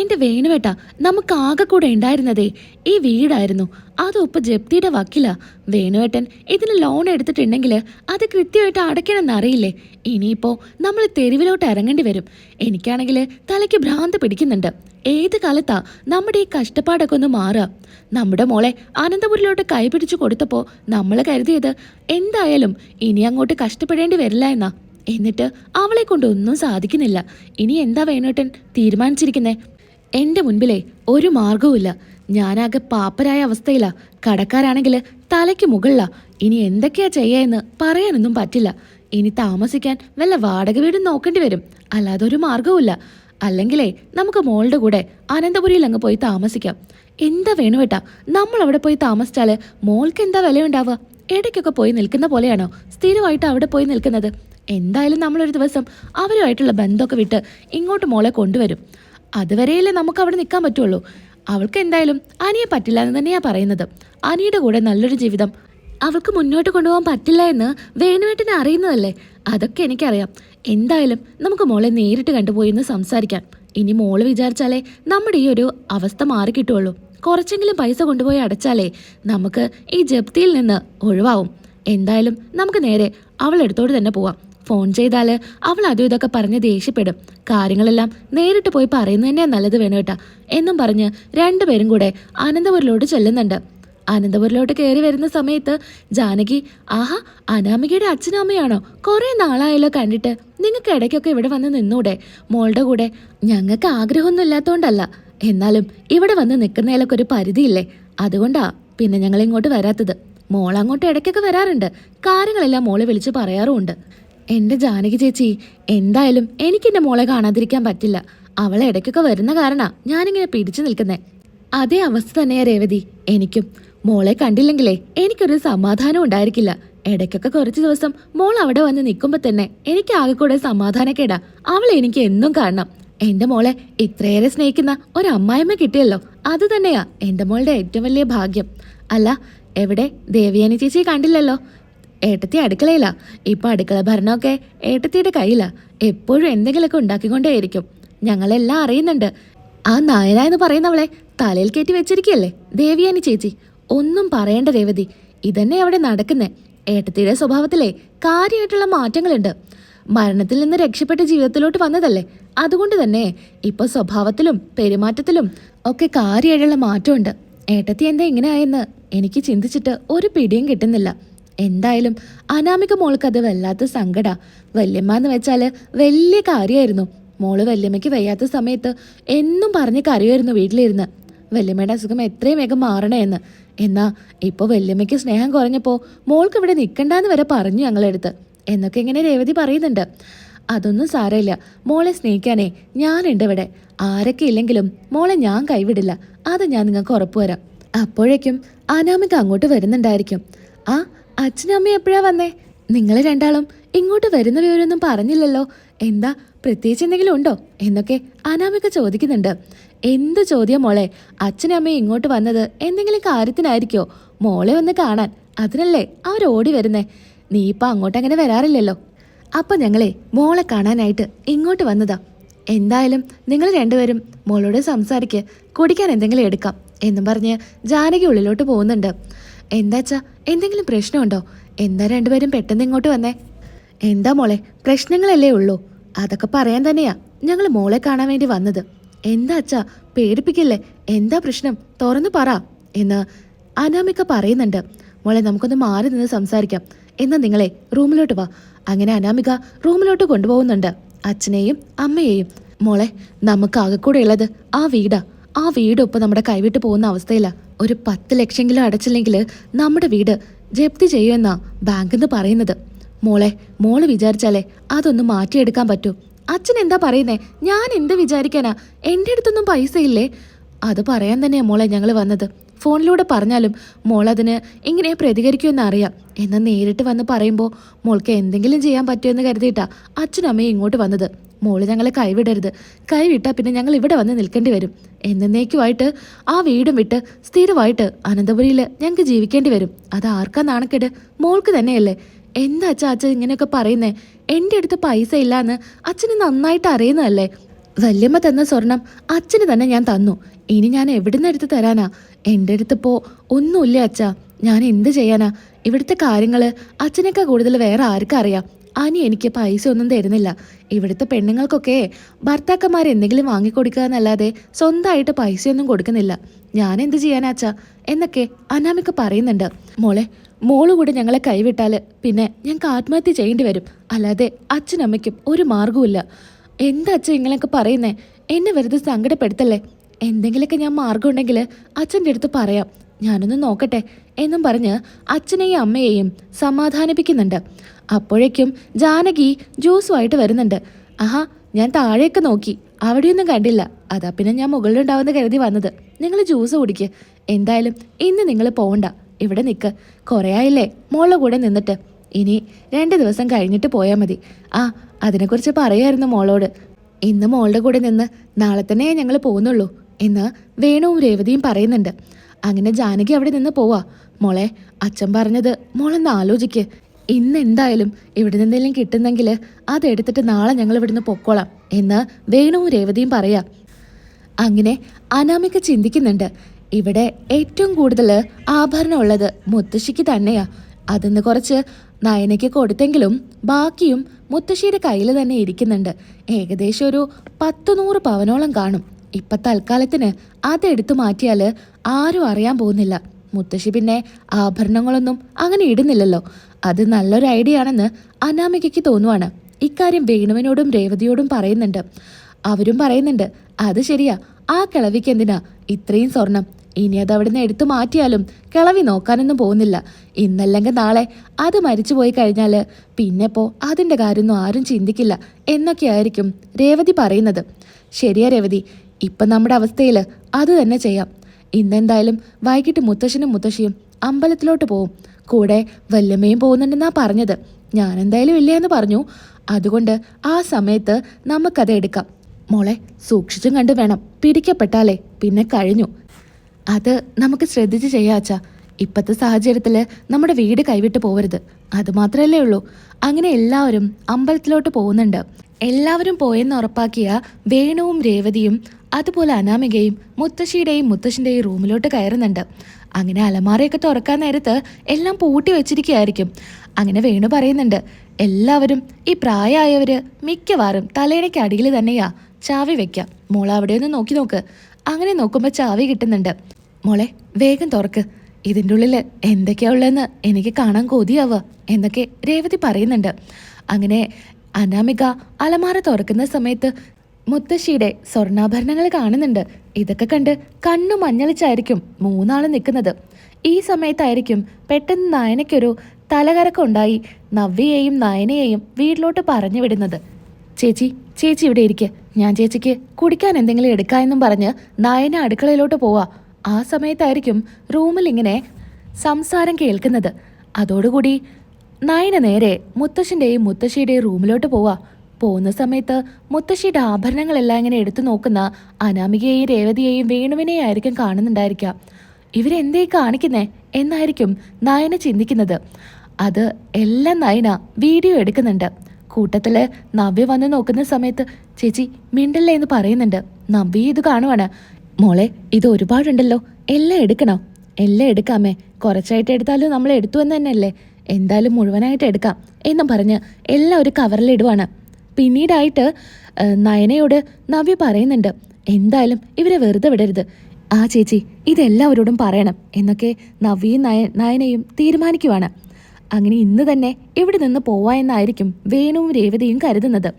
എന്റെ വേണുവേട്ട നമുക്ക് ആകെ കൂടെ ഉണ്ടായിരുന്നതേ ഈ വീടായിരുന്നു. അതും ഇപ്പൊ ജപ്തിയുടെ വക്കില. വേണുവേട്ടൻ ഇതിന് ലോൺ എടുത്തിട്ടുണ്ടെങ്കിൽ അത് കൃത്യമായിട്ട് അടയ്ക്കണമെന്ന് അറിയില്ലേ ഇനിയിപ്പോ നമ്മൾ തെരുവിലോട്ട് ഇറങ്ങേണ്ടി വരും. എനിക്കാണെങ്കിൽ തലയ്ക്ക് ഭ്രാന്ത് പിടിക്കുന്നുണ്ട്. ഏത് കാലത്താ നമ്മുടെ ഈ കഷ്ടപ്പാടൊക്കെ ഒന്ന് മാറുക? നമ്മുടെ മോളെ അനന്തപുരിലോട്ട് കൈപിടിച്ചു കൊടുത്തപ്പോൾ നമ്മൾ കരുതിയത് എന്തായാലും ഇനി അങ്ങോട്ട് കഷ്ടപ്പെടേണ്ടി വരില്ല എന്നാ. എന്നിട്ട് അവളെ കൊണ്ട് ഒന്നും സാധിക്കുന്നില്ല. ഇനി എന്താ വേണോട്ടൻ തീരുമാനിച്ചിരിക്കുന്നേ? എന്റെ മുൻപിലെ ഒരു മാർഗവുമില്ല ഞാനാകെ പാപ്പരായ അവസ്ഥയിലാ. കടക്കാരാണെങ്കിൽ തലയ്ക്ക് മുകളിലാ. ഇനി എന്തൊക്കെയാ ചെയ്യാന്ന് പറയാനൊന്നും പറ്റില്ല. ഇനി താമസിക്കാൻ വല്ല വാടക വീടും നോക്കേണ്ടി വരും. അല്ലാതെ ഒരു മാർഗവുമില്ല അല്ലെങ്കിലേ നമുക്ക് മോളുടെ കൂടെ അനന്തപുരിയിൽ അങ്ങ് പോയി താമസിക്കാം. എന്താ വേണുവേട്ടാ നമ്മൾ അവിടെ പോയി താമസിച്ചാൽ മോൾക്ക് എന്താ വിലയുണ്ടാവുക? ഇടയ്ക്കൊക്കെ പോയി നിൽക്കുന്ന പോലെയാണോ? സ്ഥിരമായിട്ട് അവിടെ പോയി നിൽക്കുന്നത്? എന്തായാലും നമ്മളൊരു ദിവസം അവരുമായിട്ടുള്ള ബന്ധമൊക്കെ വിട്ട് ഇങ്ങോട്ട് മോളെ കൊണ്ടുവരും. അതുവരെയല്ലേ നമുക്ക് അവിടെ നിൽക്കാൻ പറ്റുള്ളൂ. അവൾക്ക് എന്തായാലും അനിയെ പറ്റില്ല എന്ന് തന്നെയാ പറയുന്നത്. അനിയുടെ കൂടെ നല്ലൊരു ജീവിതം. അവൾക്ക് മുന്നോട്ട് കൊണ്ടുപോകാൻ പറ്റില്ല എന്ന് വേണുവേട്ടനെ അറിയുന്നതല്ലേ? അതൊക്കെ എനിക്കറിയാം. എന്തായാലും നമുക്ക് മോളെ നേരിട്ട് കണ്ടുപോയി എന്ന് സംസാരിക്കാം. ഇനി മോൾ വിചാരിച്ചാലേ നമ്മുടെ ഈ ഒരു അവസ്ഥ മാറി കിട്ടുള്ളൂ കുറച്ചെങ്കിലും പൈസ കൊണ്ടുപോയി അടച്ചാലേ നമുക്ക് ഈ ജപ്തിയിൽ നിന്ന് ഒഴിവാവും. എന്തായാലും നമുക്ക് നേരെ അവളെടുത്തോട് തന്നെ പോവാം. ഫോൺ ചെയ്താൽ അവൾ അതും ഇതൊക്കെ പറഞ്ഞ് ദേഷ്യപ്പെടും. കാര്യങ്ങളെല്ലാം നേരിട്ട് പോയി പറയുന്നത് തന്നെ നല്ലത് വേണം കേട്ടാ. എന്നും പറഞ്ഞ് രണ്ടുപേരും കൂടെ അനന്തപുരിലോട്ട് ചെല്ലുന്നുണ്ട്. അനന്തപുരിലോട്ട് കയറി വരുന്ന സമയത്ത് ജാനകി ആഹാ അനാമികയുടെ അച്ഛനും അമ്മയാണോ? കുറെ നാളായല്ലോ കണ്ടിട്ട്. നിങ്ങൾക്ക് ഇടയ്ക്കൊക്കെ ഇവിടെ വന്ന് നിന്നൂടെ. മോളുടെ കൂടെ ഞങ്ങൾക്ക് ആഗ്രഹമൊന്നും ഇല്ലാത്തതുകൊണ്ടല്ല എന്നാലും ഇവിടെ വന്ന് നിൽക്കുന്നതിലൊക്കെ ഒരു പരിധിയില്ലേ? അതുകൊണ്ടാ പിന്നെ ഞങ്ങൾ ഇങ്ങോട്ട് വരാത്തത്. മോൾ അങ്ങോട്ട് ഇടയ്ക്കൊക്കെ വരാറുണ്ട്. കാര്യങ്ങളെല്ലാം മോളെ വിളിച്ച് പറയാറുമുണ്ട്. എന്റെ ജാനകി ചേച്ചി എന്തായാലും എനിക്ക് എന്റെ മോളെ കാണാതിരിക്കാൻ പറ്റില്ല. അവളെ ഇടയ്ക്കൊക്കെ വരുന്ന കാരണാ ഞാനിങ്ങനെ പിടിച്ചു നിൽക്കുന്നേ. അതേ അവസ്ഥ തന്നെയാ രേവതി. എനിക്കും മോളെ കണ്ടില്ലെങ്കിലേ എനിക്കൊരു സമാധാനം ഉണ്ടായിരിക്കില്ല. ഇടയ്ക്കൊക്കെ കുറച്ച് ദിവസം മോൾ അവിടെ വന്ന് നിൽക്കുമ്പോൾ തന്നെ എനിക്ക് ആകെ കൂടെ സമാധാനക്കേടാ. അവളെ എനിക്ക് എന്നും കാണണം. എന്റെ മോളെ ഇത്രയേറെ സ്നേഹിക്കുന്ന ഒരു അമ്മായിമ്മ കിട്ടിയല്ലോ. അത് തന്നെയാ എന്റെ മോളുടെ ഏറ്റവും വലിയ ഭാഗ്യം. അല്ല എവിടെ ദേവിയാനി ചേച്ചി കണ്ടില്ലല്ലോ? ഏട്ടത്തി അടുക്കളയിലാ. ഇപ്പൊ അടുക്കള ഭരണമൊക്കെ ഏട്ടത്തിയുടെ കയ്യിലാ. എപ്പോഴും എന്തെങ്കിലുമൊക്കെ ഉണ്ടാക്കിക്കൊണ്ടേയിരിക്കും. ഞങ്ങളെല്ലാം അറിയുന്നുണ്ട്. ആ നായന എന്ന് പറയുന്നവളെ തലയിൽ കയറ്റി വെച്ചിരിക്കുകയല്ലേ? ദേവിയാനി ചേച്ചി. ഒന്നും പറയേണ്ട രേവതി. ഇതന്നെ അവിടെ നടക്കുന്നേ. ഏട്ടത്തിയുടെ സ്വഭാവത്തിലെ കാര്യമായിട്ടുള്ള മാറ്റങ്ങളുണ്ട്. മരണത്തിൽ നിന്ന് രക്ഷപ്പെട്ട ജീവിതത്തിലോട്ട് വന്നതല്ലേ? അതുകൊണ്ട് തന്നെ ഇപ്പൊ സ്വഭാവത്തിലും പെരുമാറ്റത്തിലും ഒക്കെ കാര്യമായിട്ടുള്ള മാറ്റമുണ്ട്. ഏട്ടത്തി എന്താ ഇങ്ങനെ ആയെന്ന് എനിക്ക് ചിന്തിച്ചിട്ട് ഒരു പിടിയും കിട്ടുന്നില്ല. എന്തായാലും അനാമിക മോൾക്ക് അത് വല്ലാത്ത സങ്കട. വല്യമ്മ എന്ന് വെച്ചാൽ വലിയ കാര്യമായിരുന്നു മോൾ വല്യമ്മയ്ക്ക് വയ്യാത്ത സമയത്ത് എന്നും പറഞ്ഞ് കരയുമായിരുന്നു വീട്ടിലിരുന്ന്. വല്യമ്മയുടെ അസുഖം എത്രയും വേഗം മാറണേ എന്ന്. എന്നാ ഇപ്പൊ വല്യമ്മയ്ക്ക് സ്നേഹം കുറഞ്ഞപ്പോൾ മോൾക്ക് ഇവിടെ നിൽക്കണ്ടെന്ന് വരെ പറഞ്ഞു ഞങ്ങളെടുത്ത്. എന്നൊക്കെ ഇങ്ങനെ രേവതി പറയുന്നുണ്ട്. അതൊന്നും സാരമില്ല. മോളെ സ്നേഹിക്കാനേ ഞാനുണ്ട് ഇവിടെ. ആരൊക്കെ ഇല്ലെങ്കിലും മോളെ ഞാൻ കൈവിടില്ല. അത് ഞാൻ നിങ്ങൾക്ക് ഉറപ്പുവരാം അപ്പോഴേക്കും അനാമിക അങ്ങോട്ട് വരുന്നുണ്ടായിരിക്കും. ആ അച്ഛനും എപ്പോഴാ വന്നേ? നിങ്ങൾ രണ്ടാളും ഇങ്ങോട്ട് വരുന്ന വിവരമൊന്നും പറഞ്ഞില്ലല്ലോ. എന്താ പ്രത്യേകിച്ച് എന്തെങ്കിലും ഉണ്ടോ? എന്നൊക്കെ അനാമിക ചോദിക്കുന്നുണ്ട്. എന്ത് ചോദ്യം മോളെ? അച്ഛനും അമ്മയും ഇങ്ങോട്ട് വന്നത് എന്തെങ്കിലും കാര്യത്തിനായിരിക്കോ? മോളെ ഒന്ന് കാണാൻ. അതിനല്ലേ അവരോടി വരുന്നേ. നീ ഇപ്പൊ അങ്ങോട്ട് അങ്ങനെ വരാറില്ലല്ലോ. അപ്പൊ ഞങ്ങളെ മോളെ കാണാനായിട്ട് ഇങ്ങോട്ട് വന്നതാ. എന്തായാലും നിങ്ങൾ രണ്ടുപേരും മോളോട് സംസാരിക്ക്. കുടിക്കാൻ എന്തെങ്കിലും എടുക്കാം എന്നും പറഞ്ഞ് ജാനകി ഉള്ളിലോട്ട് പോകുന്നുണ്ട്. എന്താച്ചാ എന്തെങ്കിലും പ്രശ്നമുണ്ടോ? എന്താ രണ്ടുപേരും പെട്ടെന്ന് ഇങ്ങോട്ട് വന്നേ? എന്താ മോളെ പ്രശ്നങ്ങളല്ലേ ഉള്ളൂ. അതൊക്കെ പറയാൻ തന്നെയാ. ഞങ്ങൾ മോളെ കാണാൻ വേണ്ടി വന്നത്. എന്താ അച്ഛാ? പേടിപ്പിക്കല്ലേ? എന്താ പ്രശ്നം? തുറന്നു പറ. എന്ന് അനാമിക പറയുന്നുണ്ട്. മോളെ നമുക്കൊന്ന് മാറി നിന്ന് സംസാരിക്കാം. എന്നാൽ നിങ്ങളെ റൂമിലോട്ട് വാ. അങ്ങനെ അനാമിക റൂമിലോട്ട് കൊണ്ടുപോകുന്നുണ്ട്. അച്ഛനെയും അമ്മയെയും. മോളെ നമുക്ക് ആകെക്കൂടെ ഉള്ളത് ആ വീടാ. ആ വീട് ഇപ്പം നമ്മുടെ കൈവിട്ട് പോകുന്ന അവസ്ഥയിലാ. ഒരു പത്ത് ലക്ഷമെങ്കിലും അടച്ചില്ലെങ്കിൽ നമ്മുടെ വീട് ജപ്തി ചെയ്യുമെന്നാ ബാങ്കിൽ നിന്ന് പറയുന്നത്. മോളെ മോൾ വിചാരിച്ചാലേ അതൊന്ന് മാറ്റിയെടുക്കാൻ പറ്റൂ. അച്ഛൻ എന്താ പറയുന്നേ? ഞാൻ എന്ത് വിചാരിക്കാനാ? എന്റെ അടുത്തൊന്നും പൈസ ഇല്ലേ അത് പറയാൻ തന്നെയാ മോളെ ഞങ്ങൾ വന്നത്. ഫോണിലൂടെ പറഞ്ഞാലും മോളതിന് ഇങ്ങനെ പ്രതികരിക്കുമെന്ന് അറിയാം. എന്നാൽ നേരിട്ട് വന്ന് പറയുമ്പോൾ മോൾക്ക് എന്തെങ്കിലും ചെയ്യാൻ പറ്റുമെന്ന് കരുതിയിട്ടാ അച്ഛനും അമ്മയും ഇങ്ങോട്ട് വന്നത്. മോൾ ഞങ്ങളെ കൈവിടരുത്. കൈവിട്ടാൽ പിന്നെ ഞങ്ങൾ ഇവിടെ വന്ന് നിൽക്കേണ്ടി വരും. എന്നേക്കുമായിട്ട് ആ വീടും വിട്ട് സ്ഥിരമായിട്ട് അനന്തപുരിയിൽ ഞങ്ങൾക്ക് ജീവിക്കേണ്ടി വരും. അത് ആർക്കാ നാണക്കേട്? മോൾക്ക് തന്നെയല്ലേ. എന്താ അച്ഛാ അച്ഛൻ ഇങ്ങനെയൊക്കെ പറയുന്നേ? എന്റെ അടുത്ത് പൈസ ഇല്ല എന്ന് അച്ഛന് നന്നായിട്ട് അറിയുന്നതല്ലേ? വല്യമ്മ തന്ന സ്വർണം അച്ഛന് തന്നെ ഞാൻ തന്നു. ഇനി ഞാൻ എവിടുന്ന് എടുത്ത് തരാനാ? എന്റെ അടുത്തിപ്പോൾ ഒന്നുമില്ല അച്ഛാ. ഞാൻ എന്ത് ചെയ്യാനാ? ഇവിടുത്തെ കാര്യങ്ങൾ അച്ഛനൊക്കെ കൂടുതൽ വേറെ ആർക്കും അറിയാം. അനി എനിക്ക് പൈസ ഒന്നും തരുന്നില്ല. ഇവിടുത്തെ പെണ്ണുങ്ങൾക്കൊക്കെ ഭർത്താക്കന്മാർ എന്തെങ്കിലും വാങ്ങിക്കൊടുക്കുക എന്നല്ലാതെ സ്വന്തമായിട്ട് പൈസയൊന്നും കൊടുക്കുന്നില്ല. ഞാൻ എന്ത് ചെയ്യാനാ അച്ഛാ? എന്നൊക്കെ അനാമിക പറയുന്നുണ്ട്. മോളെ മോൾ കൂടെ ഞങ്ങളെ കൈവിട്ടാൽ പിന്നെ ഞങ്ങൾക്ക് ആത്മഹത്യ ചെയ്യേണ്ടി വരും. അല്ലാതെ അച്ഛനമ്മയ്ക്കും ഒരു മാർഗവുമില്ല എന്താ അച്ഛൻ ഇങ്ങനെയൊക്കെ പറയുന്നേ? എന്നെ വെറുതെ സങ്കടപ്പെടുത്തല്ലേ? എന്തെങ്കിലുമൊക്കെ ഞാൻ മാർഗം ഉണ്ടെങ്കിൽ അച്ഛന്റെ അടുത്ത് പറയാം. ഞാനൊന്ന് നോക്കട്ടെ എന്നും പറഞ്ഞ് അച്ഛനെയും അമ്മയെയും സമാധാനിപ്പിക്കുന്നുണ്ട്. അപ്പോഴേക്കും ജാനകി ജ്യൂസുമായിട്ട് വരുന്നുണ്ട്. ആഹാ ഞാൻ താഴെയൊക്കെ നോക്കി. അവിടെയൊന്നും കണ്ടില്ല. അതാ പിന്നെ ഞാൻ മുകളിലുണ്ടാവുന്ന കരുതി വന്നത്. നിങ്ങൾ ജ്യൂസ് കുടിക്ക്. എന്തായാലും ഇന്ന് നിങ്ങൾ പോകണ്ട ഇവിടെ നിൽക്ക് കുറേ ആയില്ലേ? മോളുടെ കൂടെ നിന്നിട്ട്. ഇനി രണ്ട് ദിവസം കഴിഞ്ഞിട്ട് പോയാൽ മതി. ആ അതിനെക്കുറിച്ച് പറയായിരുന്നു മോളോട്. ഇന്ന് മോളുടെ കൂടെ നിന്ന് നാളെ തന്നെ ഞങ്ങൾ പോകുന്നുള്ളൂ എന്ന് വേണുവും രേവതിയും പറയുന്നുണ്ട്. അങ്ങനെ ജാനകി അവിടെ നിന്ന് പോവാ. മോളെ അച്ഛൻ പറഞ്ഞത് മോളൊന്ന് ആലോചിക്ക്. ഇന്ന് എന്തായാലും ഇവിടെ നിന്നെങ്കിലും കിട്ടുന്നെങ്കിൽ അതെടുത്തിട്ട് നാളെ ഞങ്ങൾ ഇവിടുന്ന് പൊക്കോളാം എന്ന് വേണുവും രേവതിയും പറയാ. അങ്ങനെ അനാമിക ചിന്തിക്കുന്നുണ്ട്. ഇവിടെ ഏറ്റവും കൂടുതൽ ആഭരണം ഉള്ളത് മുത്തശ്ശിക്ക് തന്നെയാ. അതിന്ന് കുറച്ച് നയനയ്ക്ക് കൊടുത്തെങ്കിലും ബാക്കിയും മുത്തശ്ശിയുടെ കയ്യിൽ തന്നെ ഇരിക്കുന്നുണ്ട്. ഏകദേശം ഒരു പത്ത് നൂറ് പവനോളം കാണും. ഇപ്പൊ തൽക്കാലത്തിന് അതെടുത്തു മാറ്റിയാൽ ആരും അറിയാൻ പോകുന്നില്ല. മുത്തശ്ശി പിന്നെ ആഭരണങ്ങളൊന്നും അങ്ങനെ ഇടുന്നില്ലല്ലോ. അത് നല്ലൊരു ഐഡിയ ആണെന്ന് അനാമികയ്ക്ക് തോന്നുവാണ്. ഇക്കാര്യം വേണുവിനോടും രേവതിയോടും പറയുന്നുണ്ട്. അവരും പറയുന്നുണ്ട് അത് ശരിയാ. ആ കിളവിക്ക് എന്തിനാ? ഇത്രയും സ്വർണം. ഇനി അത് അവിടുന്ന് എടുത്തു മാറ്റിയാലും കിളവി നോക്കാനൊന്നും പോകുന്നില്ല. ഇന്നല്ലെങ്കിൽ നാളെ അത് മരിച്ചു പോയി കഴിഞ്ഞാൽ പിന്നെപ്പോ അതിന്റെ കാര്യമൊന്നും ആരും ചിന്തിക്കില്ല എന്നൊക്കെയായിരിക്കും രേവതി പറയുന്നത്. ശരിയാ രേവതി. ഇപ്പൊ നമ്മുടെ അവസ്ഥയിൽ അത് തന്നെ ചെയ്യാം. ഇന്നെന്തായാലും വൈകിട്ട് മുത്തശ്ശനും മുത്തശ്ശിയും അമ്പലത്തിലോട്ട് പോവും. കൂടെ വല്ലമ്മയും പോകുന്നുണ്ടെന്നാ പറഞ്ഞത്. ഞാൻ എന്തായാലും ഇല്ല എന്ന് പറഞ്ഞു. അതുകൊണ്ട് ആ സമയത്ത് നമുക്കത് എടുക്കാം. മോളെ സൂക്ഷിച്ചും കണ്ടു വേണം. പിടിക്കപ്പെട്ടാലേ പിന്നെ കഴിഞ്ഞു. അത് നമുക്ക് ശ്രദ്ധിച്ച് ചെയ്യാച്ചാ ഇപ്പത്തെ സാഹചര്യത്തിൽ നമ്മുടെ വീട് കൈവിട്ട് പോവരുത്. അത് മാത്രമല്ലേ ഉള്ളൂ. അങ്ങനെ എല്ലാവരും അമ്പലത്തിലോട്ട് പോകുന്നുണ്ട്. എല്ലാവരും പോയെന്ന് ഉറപ്പാക്കിയ വേണുവും രേവതിയും അതുപോലെ അനാമികയും മുത്തശ്ശിയുടെയും മുത്തശ്ശിന്റെയും റൂമിലോട്ട് കയറുന്നുണ്ട്. അങ്ങനെ അലമാരയൊക്കെ തുറക്കാൻ നേരത്ത് എല്ലാം പൂട്ടി വെച്ചിരിക്കുകയായിരിക്കും. അങ്ങനെ വേണു പറയുന്നുണ്ട് എല്ലാവരും ഈ പ്രായമായവര് മിക്കവാറും തലയിണയ്ക്ക് അടിയിൽ തന്നെയാ ചാവി വെക്കാം മോളെ അവിടെ ഒന്ന് നോക്കി നോക്ക്. അങ്ങനെ നോക്കുമ്പോൾ ചാവി കിട്ടുന്നുണ്ട്. മോളെ വേഗം തുറക്ക്. ഇതിന്റെ ഉള്ളിൽ എന്തൊക്കെയാ ഉള്ളതെന്ന് എനിക്ക് കാണാൻ കൊതിയാവുക എന്നൊക്കെ രേവതി പറയുന്നുണ്ട്. അങ്ങനെ അനാമിക അലമാര തുറക്കുന്ന സമയത്ത് മുത്തശ്ശിയുടെ സ്വർണാഭരണങ്ങൾ കാണുന്നുണ്ട്. ഇതൊക്കെ കണ്ട് കണ്ണു മഞ്ഞളിച്ചായിരിക്കും മൂന്നാൾ നിൽക്കുന്നത്. ഈ സമയത്തായിരിക്കും പെട്ടെന്ന് നയനയ്ക്കൊരു തലകരക്കുണ്ടായി നവ്യയെയും നയനയെയും വീട്ടിലോട്ട് പറഞ്ഞു വിടുന്നത്. ചേച്ചി ചേച്ചി ഇവിടെ ഇരിക്കെ. ഞാൻ ചേച്ചിക്ക് കുടിക്കാൻ എന്തെങ്കിലും എടുക്കാമെന്നും പറഞ്ഞ് നയന അടുക്കളയിലോട്ട് പോവാ. ആ സമയത്തായിരിക്കും റൂമിൽ ഇങ്ങനെ സംസാരം കേൾക്കുന്നത്. അതോടുകൂടി നയന നേരെ മുത്തശ്ശന്റെയും മുത്തശ്ശിയുടെയും റൂമിലോട്ട് പോവാ. പോകുന്ന സമയത്ത് മുത്തശ്ശിയുടെ ആഭരണങ്ങളെല്ലാം ഇങ്ങനെ എടുത്തു നോക്കുന്ന അനാമികയെയും രേവതിയെയും വേണുവിനെയും ആയിരിക്കും കാണുന്നുണ്ടായിരിക്കാം ഇവരെന്തേ കാണിക്കുന്നേ? എന്നായിരിക്കും നയന ചിന്തിക്കുന്നത്. അത് എല്ലാം നയന വീഡിയോ എടുക്കുന്നുണ്ട്. കൂട്ടത്തിൽ നവ്യ വന്ന് നോക്കുന്ന സമയത്ത് ചേച്ചി മിണ്ടല്ലേ എന്ന് പറയുന്നുണ്ട്. നവ്യ ഇത് കാണുവാണ്. മോളെ ഇത് ഒരുപാടുണ്ടല്ലോ. എല്ലാം എടുക്കണം? എല്ലാം എടുക്കാമേ. കുറച്ചായിട്ട് എടുത്താലും നമ്മൾ എടുത്തു എന്ന് തന്നെയല്ലേ? എന്തായാലും മുഴുവനായിട്ട് എടുക്കാം എന്നും പറഞ്ഞ് എല്ലാം ഒരു കവറിലിടുവാണ്. പിന്നീടായിട്ട് നയനയോട് നവ്യ പറയുന്നുണ്ട് എന്തായാലും ഇവരെ വെറുതെ വിടരുത്. ആ ചേച്ചി ഇതെല്ലാവരോടും പറയണം എന്നൊക്കെ നവ്യയും നയ നയനയും തീരുമാനിക്കുവാണ്. അങ്ങനെ ഇന്ന് തന്നെ ഇവിടെ നിന്ന് പോവാ എന്നായിരിക്കും വേണുവും രേവതിയും കരുതുന്നത്.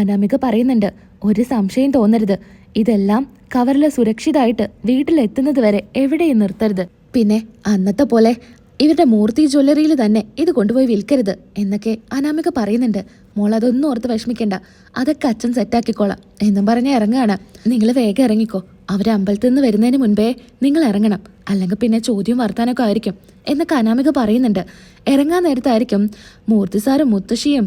അനാമിക പറയുന്നുണ്ട് ഒരു സംശയം തോന്നരുത്. ഇതെല്ലാം കവറിൽ സുരക്ഷിതമായിട്ട് വീട്ടിലെത്തുന്നത് വരെ എവിടെയും നിർത്തരുത്. പിന്നെ അന്നത്തെ പോലെ ഇവരുടെ മൂർത്തി ജ്വല്ലറിയിൽ തന്നെ ഇത് കൊണ്ടുപോയി വിൽക്കരുത് എന്നൊക്കെ അനാമിക പറയുന്നുണ്ട്. മോൾ അതൊന്നും ഓർത്ത് വിഷമിക്കണ്ട. അതൊക്കെ അച്ഛൻ സെറ്റാക്കിക്കോളാം എന്നും പറഞ്ഞ് ഇറങ്ങുകയാണ്. നിങ്ങൾ വേഗം ഇറങ്ങിക്കോ. അവർ അമ്പലത്തിൽ നിന്ന് വരുന്നതിന് മുൻപേ നിങ്ങൾ ഇറങ്ങണം. അല്ലെങ്കിൽ പിന്നെ ചോദ്യം വർത്താനൊക്കെ ആയിരിക്കും എന്നൊക്കെ അനാമിക പറയുന്നുണ്ട്. ഇറങ്ങാൻ നേരത്തായിരിക്കും മൂർത്തി സാറും മുത്തശ്ശിയും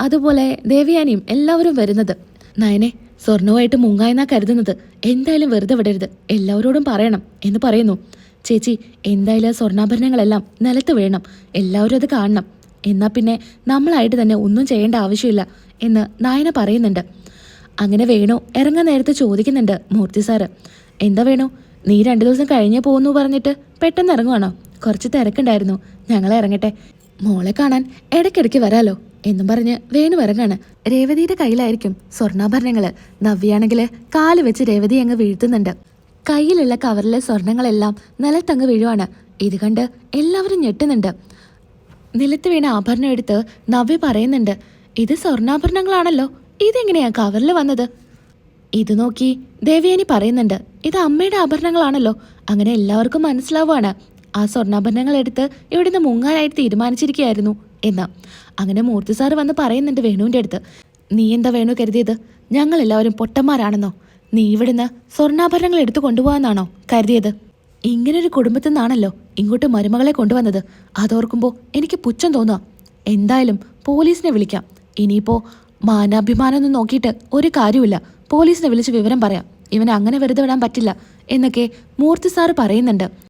അതുപോലെ ദേവിയാനിയും എല്ലാവരും വരുന്നത്. നയനെ സ്വർണവുമായിട്ട് മുങ്ങായെന്നാ കരുതുന്നത്. എന്തായാലും വെറുതെ വിടരുത്. എല്ലാവരോടും പറയണം എന്ന് പറയുന്നു. ചേച്ചി എന്തായാലും ആ സ്വർണാഭരണങ്ങളെല്ലാം നിലത്ത് വീഴണം എല്ലാവരും അത് കാണണം. എന്നാൽ പിന്നെ നമ്മളായിട്ട് തന്നെ ഒന്നും ചെയ്യേണ്ട ആവശ്യമില്ല എന്ന് നായന പറയുന്നുണ്ട്. അങ്ങനെ വേണോ ഇറങ്ങാൻ നേരത്തെ ചോദിക്കുന്നുണ്ട് മൂർത്തി സാറ്. എന്താ വേണോ നീ രണ്ടു ദിവസം കഴിഞ്ഞേ പോകുന്നു പറഞ്ഞിട്ട് പെട്ടെന്ന് ഇറങ്ങുവാണോ? കുറച്ച് തിരക്കുണ്ടായിരുന്നു. ഞങ്ങൾ ഇറങ്ങട്ടെ. മോളെ കാണാൻ ഇടയ്ക്കിടയ്ക്ക് വരാലോ എന്നും പറഞ്ഞ് വേണു ഇറങ്ങാണ്. രേവതിയുടെ കയ്യിലായിരിക്കും സ്വർണാഭരണങ്ങൾ. നവ്യാണെങ്കിൽ കാൽ വെച്ച് രേവതി അങ്ങ് വീഴ്ത്തുന്നുണ്ട്. കയ്യിലുള്ള കവറിലെ സ്വർണങ്ങളെല്ലാം നിലത്തങ്ങ് വീഴുവാണ്. ഇത് കണ്ട് എല്ലാവരും ഞെട്ടുന്നുണ്ട്. നിലത്ത് വീണ ആഭരണം എടുത്ത് നവ്യ പറയുന്നുണ്ട് ഇത് സ്വർണാഭരണങ്ങളാണല്ലോ. ഇതെങ്ങനെയാ കവറിൽ വന്നത്? ഇത് നോക്കി ദേവയാനി പറയുന്നുണ്ട് ഇത് അമ്മയുടെ ആഭരണങ്ങളാണല്ലോ. അങ്ങനെ എല്ലാവർക്കും മനസ്സിലാവുകയാണ് ആ സ്വർണാഭരണങ്ങൾ എടുത്ത് ഇവിടുന്ന് മുങ്ങാനായിട്ട് തീരുമാനിച്ചിരിക്കുകയായിരുന്നു എന്ന്. അങ്ങനെ മൂർത്തി സാറ് വന്ന് പറയുന്നുണ്ട് വേണുവിന്റെ അടുത്ത് നീ എന്താ വേണു കരുതിയത്? ഞങ്ങൾ എല്ലാവരും പൊട്ടന്മാരാണെന്നോ? നീ ഇവിടുന്ന് സ്വർണാഭരണങ്ങൾ എടുത്തു കൊണ്ടുപോകാന്നാണോ കരുതിയത്? ഇങ്ങനൊരു കുടുംബത്തിൽ നിന്നാണല്ലോ ഇങ്ങോട്ട് മരുമകളെ കൊണ്ടുവന്നത്. അതോർക്കുമ്പോൾ എനിക്ക് പുച്ഛം തോന്നുക എന്തായാലും പോലീസിനെ വിളിക്കാം. ഇനിയിപ്പോ മാനാഭിമാനമൊന്നും നോക്കിയിട്ട് ഒരു കാര്യമില്ല പോലീസിനെ വിളിച്ച് വിവരം പറയാം. ഇവനെ അങ്ങനെ വെറുതെ വിടാൻ പറ്റില്ല എന്നൊക്കെ മൂർത്തി സാറ് പറയുന്നുണ്ട്.